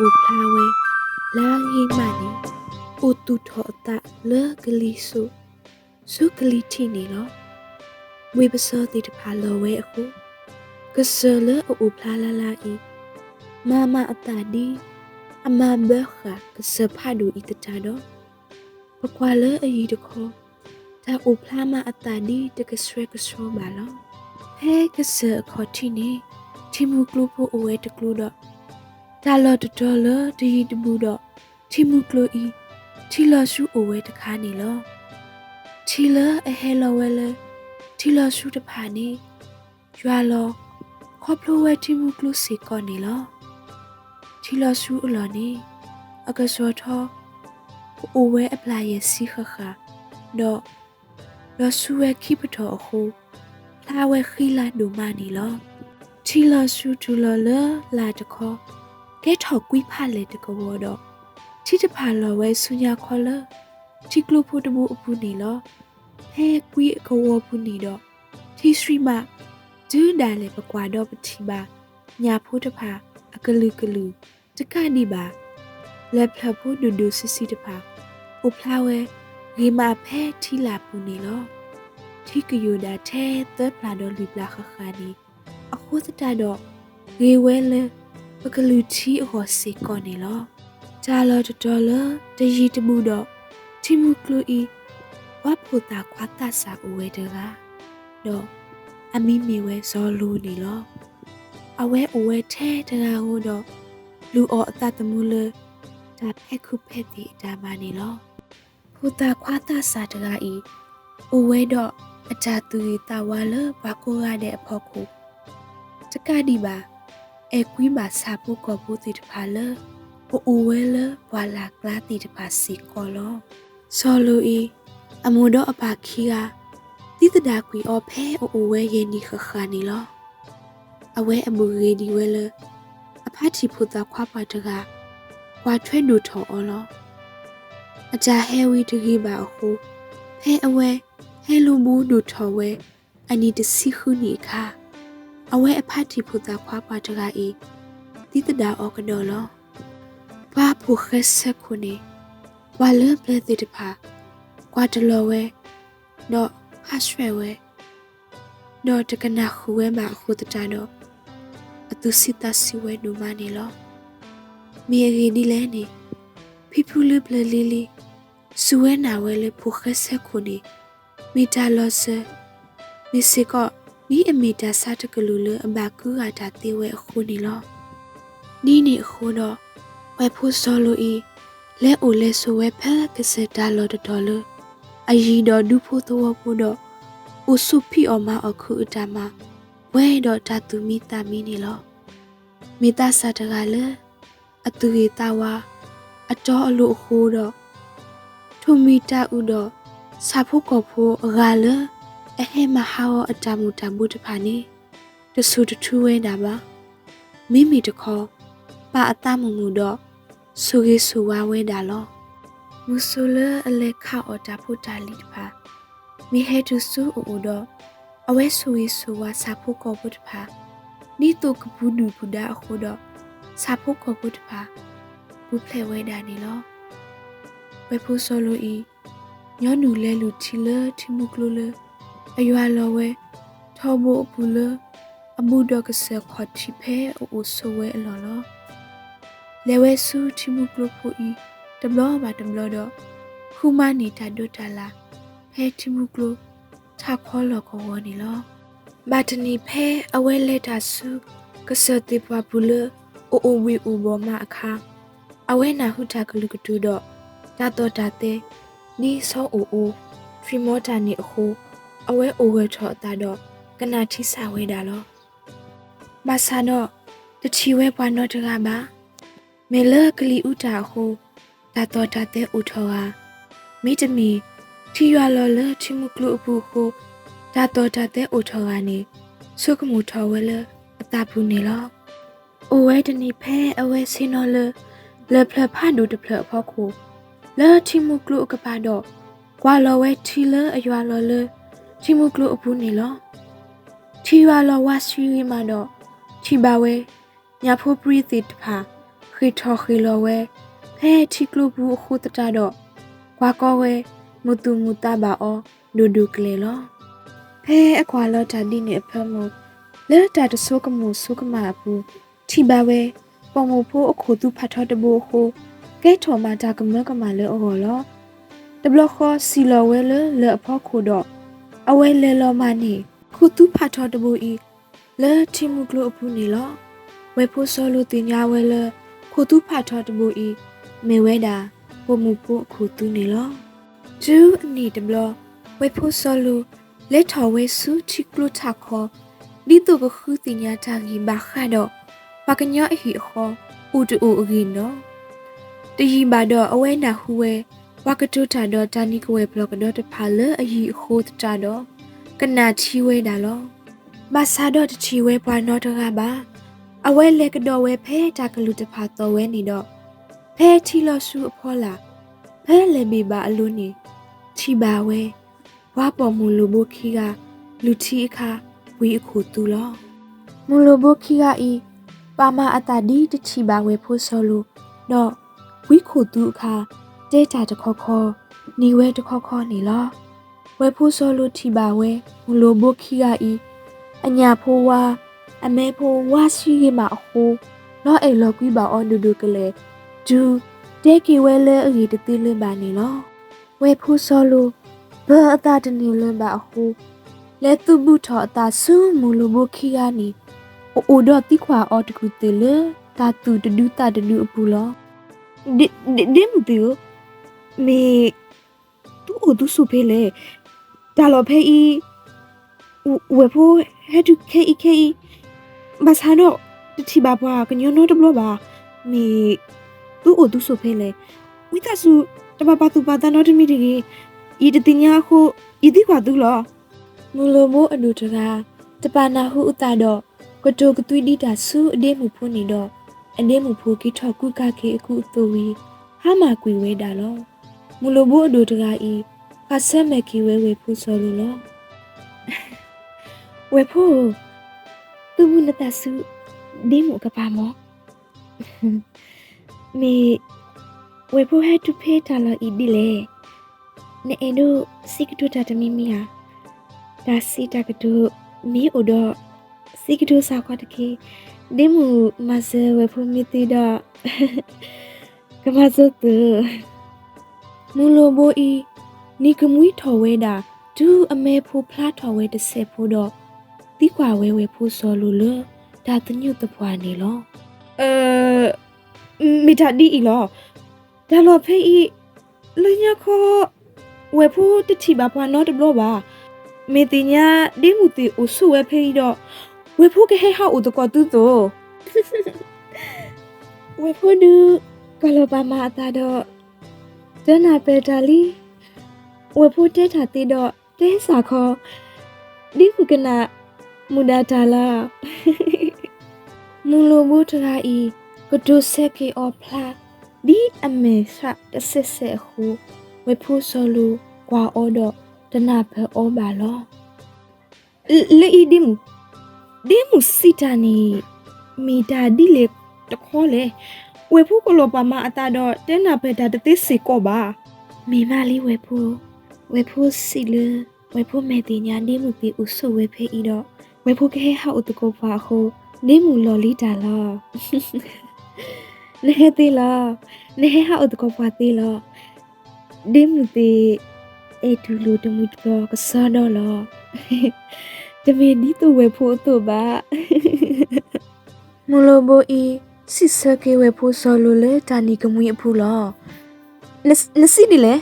ဒူလအူဖလာဝဲလာဟိမနီအိုတူထောအတလကလီဆုဆုကလီတီနီလောဝေပစောတိတဖာလောဝဲအခုကဆလအူဖလာလာလာဤမမအတဒီအမဘခကဆဖာဒူဤတတာတော့ပကွာလအီတခောဒါအိုဖလာမအတဒီတကစရကဆောပါလောဟဲကဆခေါတီနီတီမူကလူဖိုအိုဝဲတကလူတော့ ဒါလော်တတော်လဒီတမှုတော့တီမူကလူဤချီလရှူအိုဝဲတခါနေလောချီလအဟဲလောဝဲလေချီလရှူတဖာနေရွာလောခေါပလိုဝဲတီမူကလူစီကောနေလောချီလရှူအလော်နေအကစောထောအိုဝဲအပလာရဲ့စီခခတော့လောဆူဝဲခိပတော်အခုလာဝဲခိလာဒူမနီလောချီလရှူတူလော်လလာတခေါ် ကဲထောက်ကွိဖလေတကောတော့ချီတဖာလော်ဝဲဆုညာခေါ်လချီကလူဖို့တမှုအပူနေလောဟဲကွိအကောပူနေတော့ချီစရီမဒူးဒါလေပကွာတော့ပတိပါညာဖို့တဖာအကလူကလူတကနေပါလက်ဖလဖို့ဒူဒူစစ်စစ်တဖာအိုဖလာဝဲရီမာဖဲထီလာပူနေလောထီကယူဒါထဲသပ်လာတော့လီပလာခခါနီအခုစတတော့ရေဝဲလဲ ပကလူချီအဟောစီကောနေလောဂျာလော်တတော်လတရီတမှုတော့တီမူကလူဤဝါဖူတာခွာတာစာအဝဲတကတော့အမီမီဝဲဇောလူနေလောအဝဲအဝဲထဲတရာဟိုတော့လူအော်အတတမှုလဒါဖက်ခုဖက်တီဒါမနေလောဖူတာခွာတာစာတရာဤအဝဲတော့အကြသူရီတာဝါလဘာကိုရတဲ့အဖို့ခုတကဒီပါ အဲကွီးမှာစာဖို့ကောဖို့တီတဖာလအိုအိုဝဲလဘွာလာကလာတီတဖာစီကောလောဆောလူဤအမိုတော့အပါခီကတိတဒါကွီအော်ဖဲအိုအိုဝဲယေနီခခါနီလောအဝဲအမူရေဒီဝဲလအဖတ်ချီဖို့တာခွာပါတကကွာထွဲ့နူထော်အော်လောအကြဟဲဝီတကြီးပါအခုဖဲအဝဲဟဲလူဘူးနူထော်ဝဲအနီတစီခုနီခါ အဝဲအဖတ်တီဖူတာခွာပါတကဤတိတဒါအောကနော်လောဘာဖူခက်ဆက်ခုနေဝါလပလက်တိတဖာကွာတလောဝဲတော့ဟာရွှဲဝဲတော့တကနာခူဝဲမှာအခုတတတော့အသူစစ်တစီဝဲနူမနေလောမြေရီဒီလဲနေဖီဖူလပလလီလီစူဝဲနာဝဲလေဖူခက်ဆက်ခုနေမီတာလောဆာမီစီကော နီအမီတာစာတကလူလအဘကူကတာတေဝဲအခုနေလောနီနီအခုတော့ဝဲဖို့စောလိုဤလဲအိုလဲဆိုဝဲဖက်ကစတာလော်တော်လအယီတော်ဒုဖို့သောဖို့တော့အိုစုဖီအမအခုအတမဝဲတော့တသူမိတာမီနေလောမိသားစာတကလည်းအသူရီတာဝါအတော်အလို့ခိုးတော့ထုံမီတာဥတော့စာဖို့ကောဖို့အကလည်း အဟဲမဟာဝအတမူတမှုတဖာနေတဆူတထူးဝဲတာပါမိမိတခေါ်ပါအတမမှုတော့ဆူကြီးဆူဝါဝဲတာလောမူဆူလအလက်ခအော်တာဖို့တာလီတဖာမိဟဲတူဆူအိုတော့အဝဲဆူကြီးဆူဝါစာဖို့ကောဖို့တဖာနီတုကဘူးနူဘူးဒါအခုတော့စာဖို့ကောဖို့တဖာဘူးဖလဲဝဲတာနေလောဝဲဖို့ဆိုလိုဤညောနူလဲလူချီလချီမူကလိုလဲ အရွာလောဝဲထောဖို့ဘူးလအမှုတော့ကစခေါ်ချီဖဲအိုဆိုဝဲအလော်လောလေဝဲဆူချီမှုကလို့ဖို့ဤတဘလောပါတဘလောတော့ခုမနေတာဒုတလာဖဲချီမှုကလို့ထခေါ်လောကောဝနီလောဘာတနီဖဲအဝဲလက်တာဆူကစတိပွားဘူးလအိုအိုဝီဥဘောမအခါအဝဲနာဟုတာကလူကတူတော့တတော်တာတဲ့နီဆောအိုအိုထရီမောတာနီအခု အဝဲအိုဝဲထော့တာတော့ကနာတိဆာဝဲတာလောမဆာတော့တချီဝဲပွားတော့တကပါမေလကလီဥတာဟုတာတော်တာတဲ့ဥထောဟာမိတမီထီရွာလော်လချီမုကလူအပူဟုတာတော်တာတဲ့ဥထောကနေဆုကမှုထောဝဲလအတာဘူးနေလောအိုဝဲတနီဖဲအဝဲစင်းတော်လလဖလဖာဒူတဖလဖောက်ခုလဲချီမုကလူကပါတော့ကွာလော်ဝဲထီလအရွာလော်လ ချီမုကလူအပူနေလောချီရွာလော်ဝါစီရီမာတော့ချီပါဝဲညာဖိုးပရိသစ်တဖာခိထောခိလောဝဲဖဲချီကလူဘူးအခုတတတော့ကွာကောဝဲမူတူမူတာပါအောဒူဒူကလေလောဖဲအခွာလောတာဒီနေအဖမလဲတာတဆိုးကမှုဆိုးကမာဘူးချီပါဝဲပုံမဖို့အခုသူဖတ်ထောတဘူခုကဲထော်မာတာကမကမာလဲအော်လောတဘလခောစီလောဝဲလဲလဲအဖို့ခုတော့ အဝဲလဲလောမနီခုသူဖတ်ထောတဘူဤလဲတီမူကလိုအဖူနေလောဝဲဖို့စောလို့တင်ညာဝဲလဲခုသူဖတ်ထောတဘူဤမေဝဲတာပုံမဖို့အခုသူနေလောကျူအနီတဘလဝဲဖို့စောလို့လက်ထော်ဝဲစုချီကလိုထခောဒီတုကခုတင်ညာတာကြီးဘာခါတော့ပကညအဟီခောဥတူအဂီနော်တရီဘာတော့အဝဲနာဟူဝဲ ဝကတုထာတော့တာနီကဝဲဘလော့ကတော့တဖာလအဟီခိုးတာတော့ကနာချီဝဲတာလောဘာသာတော့တချီဝဲပွားတော့တကပါအဝဲလက်ကတော့ဝဲဖဲတာကလူတဖာတော်ဝဲနေတော့ဖဲချီလို့စုအဖောလာဖဲလေဘီဘာအလို့နေချီပါဝဲဝါပေါ်မူလူဘိုခီကလူချီအခါဝီအခုတူလောမူလူဘိုခီကဤပါမအတာဒီတချီပါဝဲဖို့ဆိုလို့တော့ဝီခုတူအခါ တဲတာတခေါခေါနီဝဲတခေါခေါနေလောဝဲဖို့ဆိုလို့ထီပါဝဲမူလူဘိုခီကဤအညာဖိုးဝါအမဲဖိုးဝါရှိရမှာအဟိုးလောအိလောကွီပါအော်ဒူဒူကလေးဂျူတဲကီဝဲလဲအကြီးတတိလပါနေလောဝဲဖို့ဆိုလို့ဘာအတာတနေလပါအဟိုးလဲသူဘူးထော်အတာဆူမူလူဘိုခီကနေအိုအိုတော့တိခွာအော်တကူတေလေတာတူတဒူတာတဒူအပူလောဒီဒီမတူ မေတူအိုတူစုဖေးလေဒါလောဖေးဤဝေဖိုဟဲတူခေဤခေဤဘာသာတော့တတိပါဘွားကညိုနိုတဘလပါမေတူအိုတူစုဖေးလေဝိတဆူတမပါတူပါတနော်တမီတကြီးဤတတိညာခုဤတိခွာတူလောမူလိုမိုးအနုတကာတပနာဟုဥတာတော့ကတိုကသွီဒီတာဆူအဒေမှုဖုန်နေတော့အနေမှုဖိုကီထောက်ကုကခေအခုတူဝီဟာမကွေဝဲတာလော မူလိုဘိုးအဒိုတကာဤဖတ်ဆက်မဲ့ကီဝဲဝဲဖူဆောလို့လောဝဲဖိုသူမနတဆူဒီမှုကပါမောမေဝဲဖိုဟဲတူဖေးတာလောဤဒီလေနေအန်တို့စိကတူတာတမီမီဟာဒါစီတကတူမီအိုတော့စိကတူစာခွာတကေဒီမူမဆဲဝဲဖိုမီတီတော့ကမဇတ်တူ မူလိုဘိုဤနီကမွီထော်ဝဲတာဒူအမဲဖိုဖလားထော်ဝဲတစ်ဆက်ဖို့တော့တိကွာဝဲဝဲဖို့စောလို့လဒါတညွတ်တပွားနေလောအဲမီတာဒီဤလောဒါလောဖေးဤလညခောဝဲဖို့တချီပါပွားတော့တဘလို့ပါမေတင်ညာဒီမူတီအိုဆူဝဲဖေးတော့ဝဲဖို့ကဟဲဟာဥတကောတူတိုဝဲဖို့ဒူကလောပါမာတာတော့ ဒနာပက်တာလီဝဲဖို့တဲတာတေတော့တဲစာခေါ်ဒီခုကနာမူဒါတာလာမူလိုဘူးထရာဤကဒုဆက်ကေအော်ဖလာဒီအမေဆာတဆက်ဆက်ဟုဝဲဖို့ဆိုလူကွာအော်တော့ဒနာဖဲအော်ပါလောလေဤဒီမူဒီမူစီတာနီမီတာဒီလေတခေါ်လေ ဝေဖူကလောပါမအတာတော့တဲနာဖဲတာတသိစီကောပါမိမလေးဝေဖူဝေဖူစီလဝေဖူမဲတင်ညာနေမှုပြီးဥဆိုဝေဖေးဤတော့ဝေဖူကဟဲဟာဥတကောပါဟုနေမှုလော်လီတာလားနေဟသေးလားနေဟဟာဥတကောပါသေးလားဒီမှုတီအေတူလူတမှုတော့ကစားတော့လားတမီဒီတော့ဝေဖို့တော့ပါမလိုဘိုအီ စစ်စကေဝေဖို့ဆောလိုလေတာနီကမွေအဖူလောနစီဒီလေ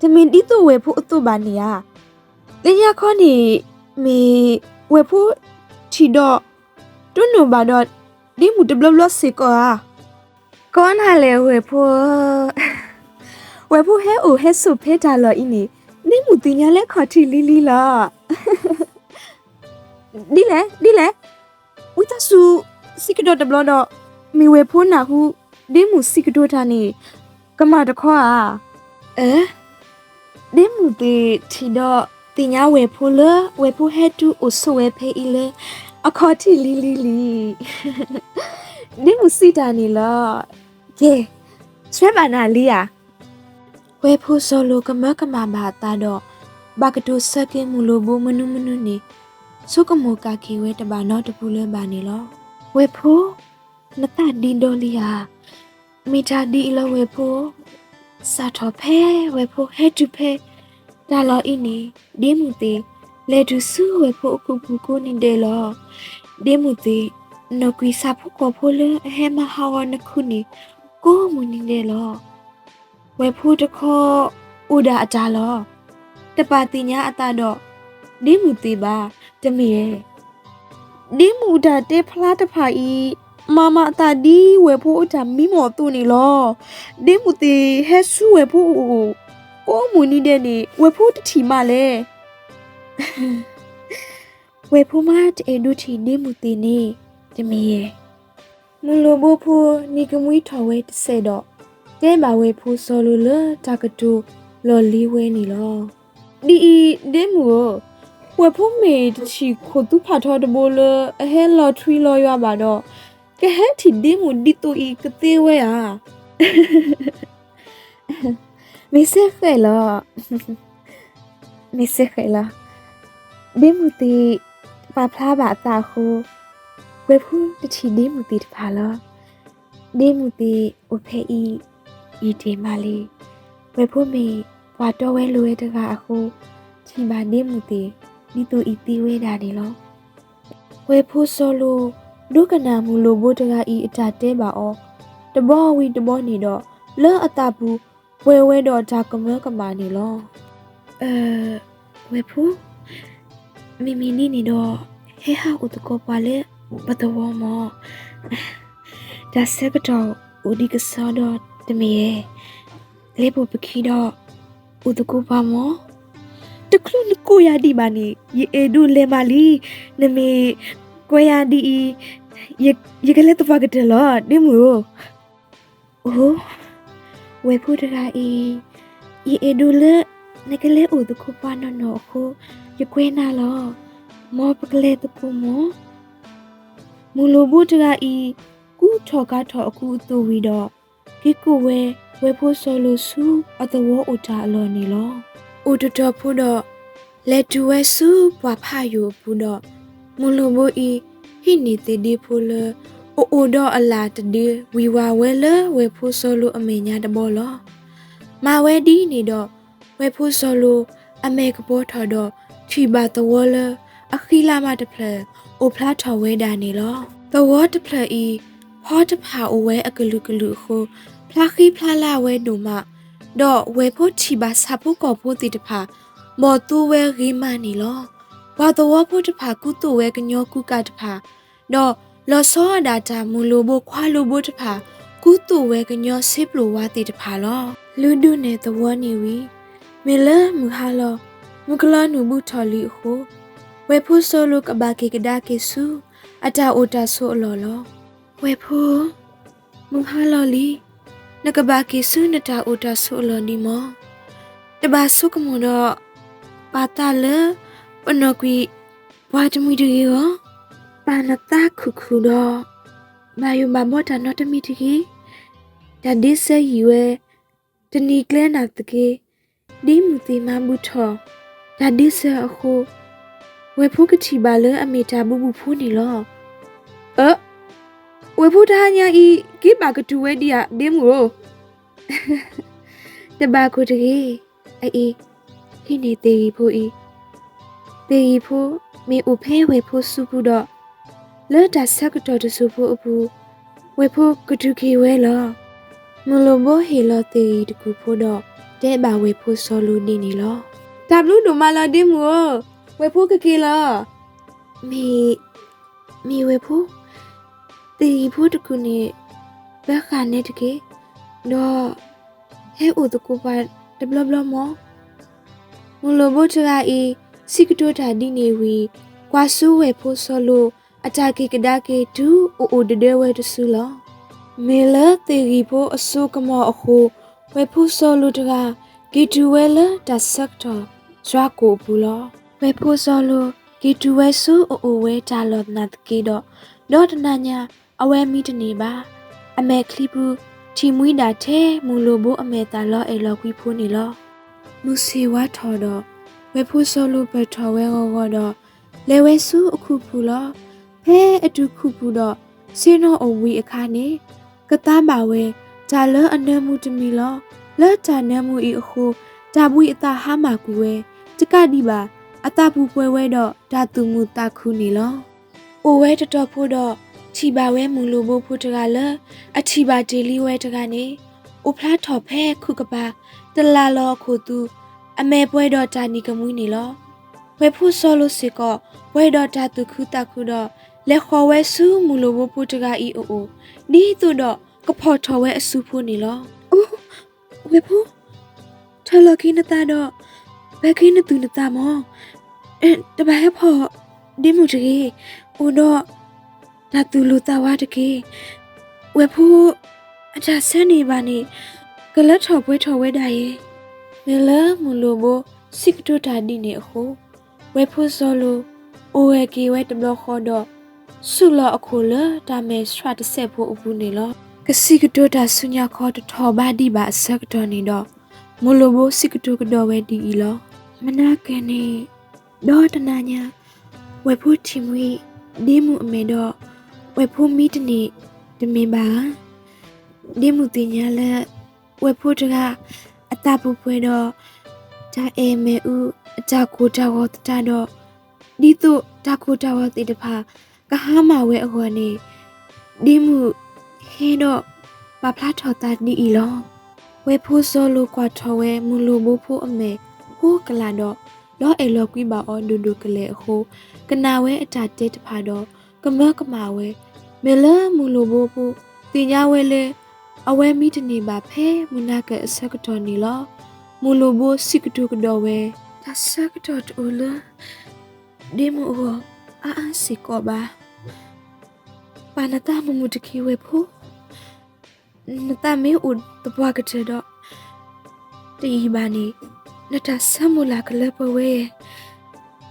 တမီဒီတော့ဝေဖို့အတော့ပါနေရလေရခေါနီမီဝေဖို့ချီတော့တွနုဘာတော့ဒီမူတဘလဘလစေကောကောနာလေဝေဖို့ဝေဖို့ဟဲအိုဟဲဆုဖေးတာလောအင်းနေနေမူတင်ညာလဲခေါ်တီလီလီလားဒီလေဒီလေဝိတဆူစိကဒတ်ဘလတော့ မီဝေဖိုးနာဟုဒီမူစိကဒတ်တာနေကမတခွာအဲဒီမူတီတီတော့တင်ညာဝေဖိုးလဝေဖိုးဟဲတူအိုဆိုဝေဖေးအီလေအခေါ်တီလီလီလီဒီမူစီတာနေလားကဲဆွဲပါနာလီယာဝဲဖို့စောလိုကမကမဘာတာတော့ဘာကတူစကင်းမူလိုဘူမနုမနုနေစုကမောကခေဝဲတပါတော့တပူလဲပါနေလောဝဲဖို့ နတဒီဒိုလီယာမိတာဒီလဝဲဖို့စာထောဖဲဝဲဖို့ဟဲတူဖဲဒါလောအင်းနေဒီမူတီလေတူဆူဝဲဖို့အခုဘူးကိုနေတယ်လောဒီမူတီနော်ကွီစာဖို့ကိုဖို့လဲအဟဲမဟာဝနခုနေကိုမူနေတယ်လောဝဲဖို့တခေါ်ဥဒါအတာလောတပါတိညာအတာတော့ဒီမူတီပါတမီရဲ့ဒီမူဒါတေဖလားတဖာဤ မမအတာဒီဝဲဖို့အတာမိမော်တူနေလောဒီမူတီဟဲဆူဝဲဖို့ကိုမူနေတဲ့နေဝဲဖို့တထီမလဲဝေဖူမတေဒုချီနေမူတီနေတမီယေမူလိုဘူဖူနီကမွီထော်ဝဲတဆေတော့တဲပါဝေဖူဆောလိုလတာကတူလော်လီဝဲနီလောဒီအီဒဲမူဝေဖူမေတချီခိုတူဖာထော်တဘိုလအဟဲလော်ထရီလော်ရွာပါတော့ ကဲဟဲတီဒဲမူဒီတူအီကတေဝဲอ่ะမေစခဲလောမေစခဲလောဒီမူတီပါဖလားပါအတာခုဝေဖူးတချီဒီမူတီတဖာလောဒီမူတီဝဖေဤဤဒီမလီဝေဖူးမီဘွာတော်ဝဲလူရဲ့တကအခုချီပါဒီမူတီဒီတူဤတီဝဲတာဒီလောဝေဖူးဆိုလို ဒုကနာမူလိုဘိုးတကဤအတာတဲပါအောတဘောဝီတဘောနေတော့လောအတာဘူးဝဲဝဲတော့ဒါကမကမာနေလောအဲဝေဖူးမီမီနီနီတော့ဟဲဟာဥတကောပါလေဘတဝမောဒါစကတော့ဥဒီကဆောတော့တမီရဲ့လေပပခီတော့ဥတကောပါမောတကလူနကိုရဒီပါနီယေအေဒူလေမာလီနမေ ကိုရဒီယေယေကလေးတော့ပါကတယ်လို့ဒီမူအိုးဝေဖူတရာအီယေအေဒူလေနကလေးဥတကောပါနော်နော်ခုရကွေးနာလောမောပကလေတကူမောမူလိုဘူးတကဤကူထော်ကားထော်အခုတူဝီတော့ကိကူဝဲဝဲဖို့ဆိုလိုဆူအတဝအိုတာအလော်နေလောအိုတတော်ဖို့တော့လက်တူဝဲဆူပွားဖာယူဘူးတော့ မူလိုဘူးဤဟိနေတေဒီဖို့လအိုအိုတော့အလာတဒီဝီဝါဝဲလဝဲဖို့ဆိုလိုအမေညာတဘောလောမာဝဲဒီနေတော့ဝဲဖို့ဆိုလိုအမေကဘောထော်တော့ချီပါတဝလအခီလာမတဖလအိုဖလာထော်ဝဲတာနေလောတဝတဖလဤဟောတဖာအိုဝဲအကလူကလူခိုဖလာခီဖလာလာဝဲနုမတော့ဝဲဖို့ချီပါစာဖို့ကောဖို့တီတဖာမော်တူဝဲရီမနီလော ဘာတဝဖို့တဖာကုတူဝဲကညောကုကတဖာတော့လော်စောဒါတာမူလိုဘခွာလိုဘတဖာကုတူဝဲကညောစစ်ပလိုဝါတီတဖာလောလူဒုနေတဝနေဝီမေလမူဟာလောမကလာနုဘူးထော်လီဟုဝေဖူဆိုလုကဘာကေကဒါကေဆူအတာအိုတာဆိုအလော်လောဝေဖူမုဟာလော်လီနကဘာကေဆူနတာအိုတာဆိုအလော်ဒီမောတဘာဆုကမွန်တော့ပါတာလ ပနောကွီဘွားတမီတူရောပါနတာခုခုတော့မာယုမမောတာနော်တမီတကြီးဒါဒီဆယ်ယူဝဲတနီကလဲနာတကေဒီမူတီမဘူးထော်ဒါဒီဆာအခုဝေဖုကတိပါလအမေတာဘူးဘူးဖူးနေလောအဝေဖုတာညာဤကိပါကတူဝဲဒီယာဒီမူရောတဘာကိုတကြီးအေးဟိနေတေဖူဤ တေဖူမေဥဖဲဝေဖုစုဘူးတော့လဲတာဆက်ကတော့တစုဖူအဖူဝေဖုကတူခေဝဲလောမလိုဘောဟေလောတေတကူဖူတော့တဲ့ဘာဝေဖုဆောလူနေနေလော W ဒိုမာလာဒီမူဝေဖို့ကကေလာမီမီဝေဖို့တီဖို့တခုနေဘက်ခါနေတကေတော့ဟဲဥတကူပါဒဘလဘလမောမူလိုဘချရာအီ စီကတိုတာဒီနေဝီကွာဆူဝေဖို့ဆောလိုအတာကေကဒါကေဒူအိုအိုဒဒေဝဲတဆူလောမေလာတေဂီဖို့အဆုကမောအခုဝေဖို့ဆောလိုတကဂီတူဝဲလာတဆက်တော်ဇွာကိုဘူးလောဝဲဖို့စောလိုဂီတူဝဲဆူအိုအိုဝဲတာလောနတ်ကေတော့ဒေါ်တနာညာအဝဲမီတနေပါအမဲခလီဘူးချီမွီးတာထဲမူလိုဘိုးအမေတာလောအေလောကွီဖူးနေလောမူစီဝါထော်တော့ ဝဲဖူးစောလို့ပဲထော်ဝဲဟောတော့လေဝဲစုအခုဖူလောဖဲအတူခုဖူတော့စင်းတော့အဝီအခါနေကတမ်းပါဝဲဂျာလအနမှုတမီလောလဲဂျာနမှုဤအခုဂျာဘူးအတာဟာမာကူဝဲတကတိပါအတာဘူးပွဲဝဲတော့ဓာတုမှုတခုနေလောအိုဝဲတတော်ဖို့တော့ချီပါဝဲမူလိုဖို့ဖို့တကလအချီပါဒေလီဝဲတကနေအိုဖလားထော်ဖဲခုကပါတလာလောခုသူ အမေပွဲတော့တာနီကမွီးနေလောဝဲဖို့ဆောလို့စီကောဝဲတော့တာသူခုတခုတော့လက်ခေါ်ဝဲဆူးမူလိုဖို့ဖို့တကဤအိုအိုဒီသူတော့ကဖော်ထော်ဝဲအဆူဖို့နေလောအိုးဝဲဖို့ထလကင်းနတာတော့ဘယ်ကင်းနသူနတာမောအဲတပည့်ဖော်ဒီမူကြီးအိုတော့ဒါသူလူတာဝါတကေဝဲဖို့အချာဆန်းနေပါနေကလတ်ထော်ပွဲထော်ဝဲတာရဲ့ မလမူလိုဘစစ်တူတာဒီနေအခုဝဲဖို့စောလို့အိုဝဲကေဝဲတဘလခေါ်တော့ဆုလအခုလဒါမဲစထရတ်ဆက်ဖို့အပူနေလောကစီကတိုတာဆုညာခေါ်တထော်ဘာဒီပါဆက်တော်နေတော့မူလိုဘစစ်ကတိုကတော့ဝဲဒီဤလောမနာကနေတော့တနာညာဝဲဖို့ချီမွေးဒီမှုအမေတော့ဝဲဖို့မီတနေတမင်ပါဒီမှုတင်ညာလက်ဝဲဖို့တကအ တပူပွဲတော့ဒါအေမေဦးအကြကိုတဝတတတော့ဒီတို့တကိုတဝတိတဖာကဟာမဝဲအခေါ်နေဒီမှုဟင်းတော့ပပလာထော်တာဒီဤလောဝဲဖို့စောလို့ကွာထော်ဝဲမူလိုဖို့ဖို့အမေဟိုးကလာတော့လောအေလောကွီပါအော်ဒူဒူကလေအခုကနာဝဲအတာတဲတဖာတော့ကမကမာဝဲမေလမူလိုဖို့ဖို့တင်ညာဝဲလေ အဝဲမီတနေပါဖဲမနာကအဆက်တော်နေလောမူလိုဖို့စိကတုကတော့ဝဲဒါဆက်တော်တူလဒီမူဟောအာအစီကောပါပါနတာမမှုတကီဝဲဖို့နတာမေဥတပွားကတဲ့တော့တီဘာနီနတာဆမ်မလာကလပဝဲ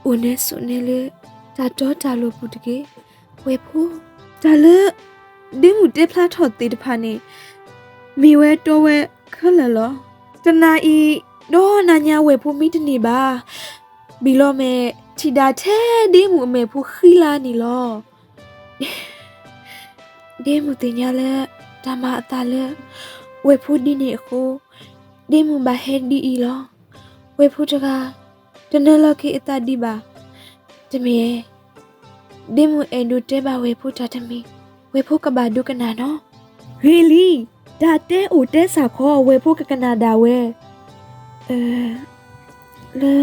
ဦးနေဆုနေလေဒါတော့တာလို့ပူတကေဝဲဖို့ဒါလေဒီမှုတေဖလာထော်တေတဖာနေ မိဝဲတော့ဝဲခလလောတနာဤတော့နာညာဝဲဖို့မိတနေပါဘီလောမဲချီတာထဲဒီမှုအမေဖို့ခီလာနေလောဒီမှုတင်ညာလဲဓမ္မအတာလဲဝဲဖို့ဒီနေအခုဒီမှုဘာဟဲဒီဤလောဝဲဖို့တကတနလကိအတာဒီပါတမေဒီမှုအန်ဒူတဲပါဝဲဖို့တာတမီဝဲဖို့ကဘာဒုကနာနော် really ဒါတဲအိုတဲစာခေါ်ဝဲဖို့ကကနာဒါဝဲအဲလဲ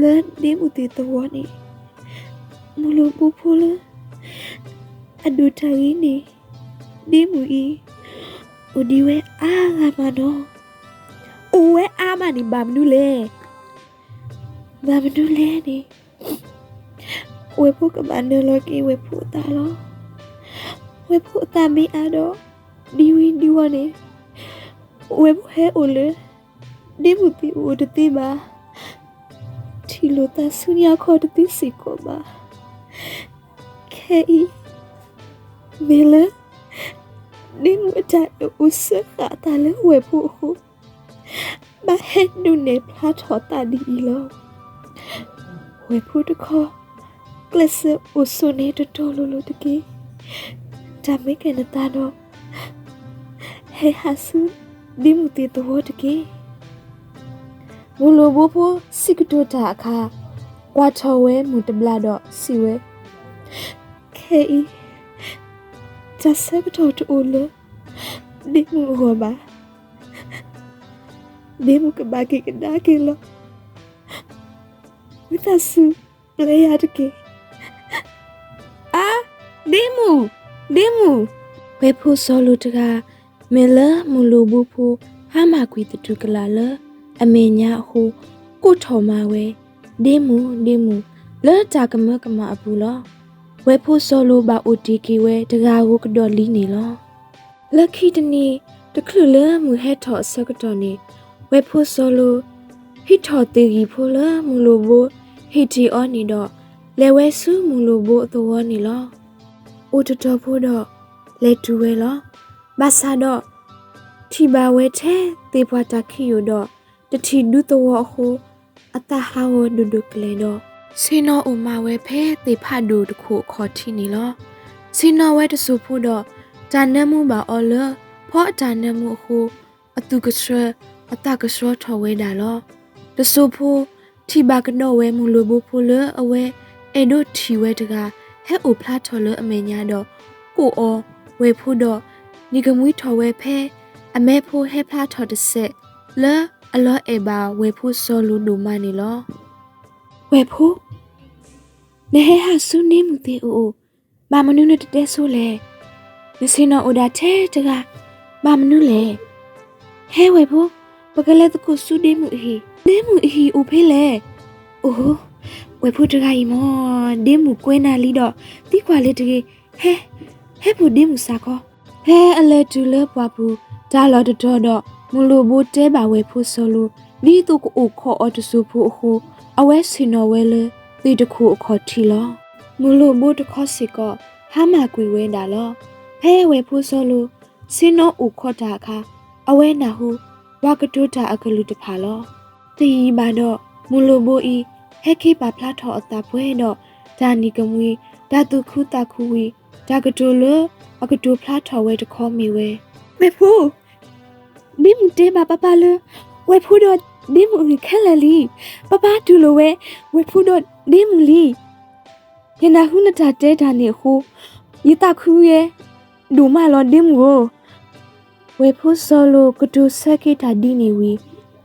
လဲဒီမှုတေတော်နေမလို့ပူဖလဲအဒူထိုင်နေဒီမှုဤဦးဒီဝဲအားငါမနော်ဦးဝဲအားမနေဘာမနူလဲဘာမနူလဲနေဝဲဖို့ကမန်နလကီဝဲဖို့တာလောဝဲဖို့တာမီအားတော့ ဒီဝင်းဒီဝနေဝဲဖို့ဟဲအိုလေဒီမှုတီဦးတတိပါထီလိုတာဆုညာခေါ်တတိစီကိုပါခဲဤမေလဒီမှုအတိုင်ဦးစခါတာလေဝဲဖို့ဟုမဟဲနုနေဖလာထောတာဒီလော ဟဲဟာဆူဒီမှုတီတော်တကေဝလိုဘဖိုးစိကတိုတာအခါကွာထော်ဝဲမူတဘလာတော့စီဝဲခဲဤဂျာဆက်တော်တူလို့ဒီမှုဟောပါဒီမှုကဘာကိကဒါကေလောဝိသဆူပလေယာတကေအာဒီမှုဒီမှုဘယ်ဖို့စောလို့တက မင်းလမလူဘူးဖို့ဟာမကွီတူကလာလားအမေညာဟုကိုထော်မဝဲဒီမူဒီမူလဲတာကမကမအပူလောဝဲဖို့စောလိုပါ OTK ဝဲတကာကိုကတော့လီးနေလောလက်ခီတနီတခလူလဲမူဟဲထော်ဆကတော့နေဝဲဖို့စောလိုဟိထော်တေကြီးဖို့လဲမူလိုဘဟိတီအောနေတော့လဲဝဲဆူမူလိုဘအတော်နေလောအိုတတော်ဖို့တော့လဲတူဝဲလော ဘာသာတော့ထိပါဝဲတဲ့တေဘွားတခိယတော့တတိနုတော်ဟိုအတဟာဝဒုဒုကလေတော့စင်နောဥမာဝဲဖဲတေဖတ်ဒူတခုခေါ်ထိနေလောစင်နောဝဲတဆူဖို့တော့တာနမှုပါအော်လဖောအတာနမှုဟိုအတုကဆွဲအတကဆွဲထော်ဝဲတာလောတဆူဖို့ထိပါကတော့ဝဲမှုလိုဖို့ဖို့လအဝဲအဲ့တို့ထီဝဲတကဟဲ့အိုဖလားထော်လအမေညာတော့ကိုအောဝဲဖို့တော့ ညီကမွေးထော်ဝဲဖဲအမဲဖို့ဟဲဖလားထော်တဆက်လဲအလောအေဘာဝဲဖို့စောလူဒူမနီလောဝဲဖို့နေဟဟာဆုနေမှုတေအိုဘာမနုနဲ့တဲဆိုလေမစင်နော်အိုဒါထဲတကဘာမနုလေဟဲဝဲဖို့ပကလေးတခုဆုနေမှုဟီနေမှုဟီအိုဖေးလေအိုဝဲဖို့တကဤမောဒင်းမှုကွင်းနာလီတော့တိခွာလေးတကဟဲဟဲဖို့ဒင်းမှုစာခေါ ဟဲအလဲတူလဲပွားဘူးဒါလော်တတော်တော့မလိုဘူးတဲပါဝဲဖို့ဆိုလို့ဒီတုကိုအိုခေါ်အော်တဆူဖို့အခုအဝဲစင်နော်ဝဲလေဒီတခုအခေါ်ထီလောမလိုဘူးတခေါ်စီကဟာမကွေဝဲတာလောဖဲဝဲဖို့ဆိုလို့စင်နော်အိုခေါ်တာခါအဝဲနာဟုဝါကတုတာအကလူတဖာလောတီဘာတော့မလိုဘူးဤဟက်ခိပါဖလာထော်အတာပွဲတော့ဒါနီကမွေဒါတုခုတာခုဝီ ဒါကတူလအကတူဖလာထော်ဝဲတခေါ်မီဝဲမေဖူဒီမတေဘာပပလဝဲဖူတော့ဒီမူခက်လလီပပတူလိုဝဲဝဲဖူတော့ဒီမူလီယနာဟုနတာတဲတာနေခုယတခူရဲ့ဒူမလောဒီမူကိုဝဲဖူဆောလိုကတူဆက်ကိတာဒီနေဝီ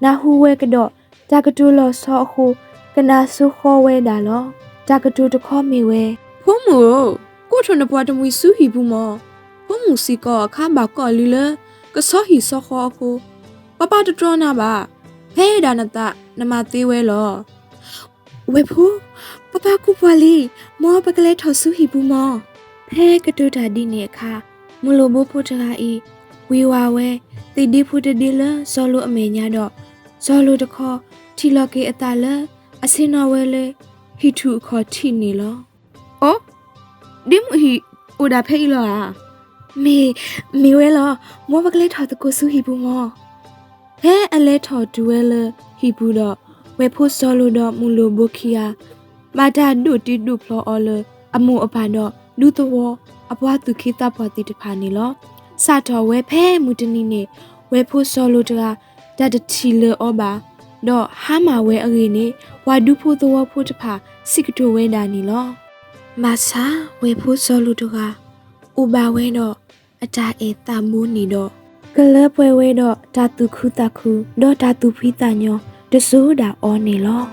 နာဟုဝဲကတော့တာကတူလောဆောအခုကနာဆုခေါ်ဝဲတာလောတာကတူတခေါ်မီဝဲဖုံးမူ ကိုထွန်းနပွားတမွေစုဟီဘူးမောဖုံးမူစီကောခါဘာကောလီလကဆောဟီဆောခေါခုပပတတော်နာပါဟဲဒါနတနမသေးဝဲလောဝေဖူပပကူပွားလီမောပကလေးထော်ဆူဟီဘူးမောဖဲကတူတာဒီနေခါမလိုဘဖို့တကားဤဝီဝါဝဲတိဒီဖူတဒီလဇောလိုအမေညာတော့ဇောလိုတခေါ်ထီလော်ကေအတာလအစင်တော်ဝဲလေဟီထူခေါ်ထီနေလောအော် ဒီမဟီအိုဒါဖဲလောအာမေမေဝဲလောမောပကလေးထော်တကူဆူဟီဘူးမောဟဲအလဲထော်ဒူဝဲလေဟီဘူးတော့ဝဲဖို့ဇောလိုတော့မူလိုဘခီယာမာတာဒုတီဒုဖလောအော်လအမှုအဖာတော့လူတော်အပွားသူခိတပွားတိတဖာနေလောစတော်ဝဲဖဲမူတနီနေဝဲဖို့ဇောလိုတကတတချီလေဩပါတော့ဟာမဝဲအရေနေဝါဒုဖို့တော်ဖို့တဖာစိကတိုဝဲတာနီလော မဆာဝဲဖို့ဇောလိုတကဥပါဝဲတော့အတာအေတာမူးနီတော့ကလပွဲဝဲတော့ဓာတုခုတခုတော့ဓာတုဖိတညောတစိုးတာအောနေလော